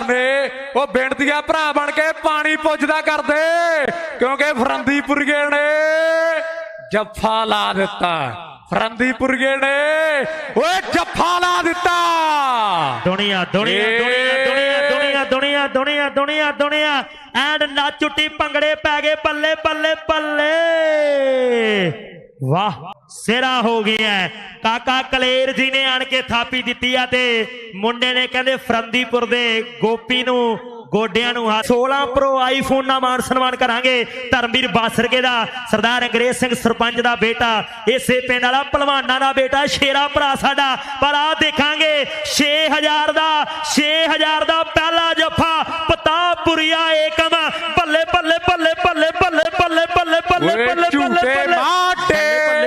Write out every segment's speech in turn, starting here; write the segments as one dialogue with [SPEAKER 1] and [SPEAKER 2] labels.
[SPEAKER 1] ਨੇ ਉਹ ਬੇਨਤੀਆ ਭਰਾ ਬਣ ਕੇ ਪਾਣੀ ਪੁੱਜਦਾ ਕਰਦੇ ਕਿਉਂਕਿ ਫਰੰਦੀਪੁਰਗੇ ਨੇ ਜੱਫਾ ਲਾ ਦਿੱਤਾ। ਫਰੰਦੀਪੁਰਗੇ ਨੇ ਓਏ ਜੱਫਾ ਲਾ ਦਿੱਤਾ।
[SPEAKER 2] ਦੁਨੀਆ ਦੁਨੀਆ ਦੁਨੀਆ ਦੁਨੀਆ ਦੁਨੀਆ ਦੁਨੀਆ ਦੁਨੀਆ ਐਂਡ ਨਾਚੁੱਟੀ ਭੰਗੜੇ ਪੈ ਗਏ ਬੱਲੇ ਬੱਲੇ ਬੱਲੇ ਵਾਹ। ਸਿਰਾ ਹੋ ਗਿਆ। ਕਾਕਾ ਕਲੇਰ ਜੀ ਨੇ ਆਣ ਕੇ ਥਾਪੀ ਦਿੱਤੀ ਆ ਤੇ ਮੁੰਡੇ ਨੇ ਕਹਿੰਦੇ ਫਰੰਦੀਪੁਰ ਦੇ ਗੋਪੀ ਨੂੰ ਗੋਡਿਆਂ ਨੂੰ ਹੱਥ 16 ਪ੍ਰੋ ਆਈਫੋਨ ਨਾਲ ਮਾਨ ਸਨਮਾਨ ਕਰਾਂਗੇ। ਧਰਮਵੀਰ ਬਾਸਰਕੇ ਦਾ ਸਰਦਾਰ ਅੰਗਰੇਜ਼ ਸਿੰਘ ਸਰਪੰਚ ਦਾ ਬੇਟਾ ਇਸੇ ਪਿੰਡ ਵਾਲਾ ਪਹਿਲਵਾਨਾਂ ਦਾ ਬੇਟਾ ਸ਼ੇਰਾ ਭਰਾ ਸਾਡਾ। ਪਰ ਆ ਦੇਖਾਂਗੇ 6000 ਦਾ 6000 ਦਾ ਪਹਿਲਾ ਜੱਫਾ ਪਤਾਪੁਰੀਆ ਏਕਮ। ਬੱਲੇ ਬੱਲੇ ਬੱਲੇ ਬੱਲੇ ਬੱਲੇ ਬੱਲੇ ਬੱਲੇ ਬੱਲੇ ਬੱਲੇ
[SPEAKER 1] ਮਾਟੇ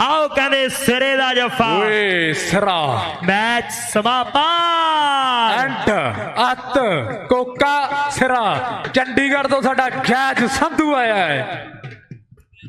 [SPEAKER 2] ਆਓ ਕਹਿੰਦੇ ਸਿਰੇ ਦਾ ਜਫਾ
[SPEAKER 1] ਓਏ ਸਰਾ।
[SPEAKER 2] ਮੈਚ ਸਮਾਪਨ
[SPEAKER 1] ਐਂਟ ਅੱਤ ਕੋਕਾ ਸਿਰਾ। ਚੰਡੀਗੜ੍ਹ ਤੋਂ ਸਾਡਾ ਗੈਜ ਸੰਧੂ ਆਇਆ ਹੈ।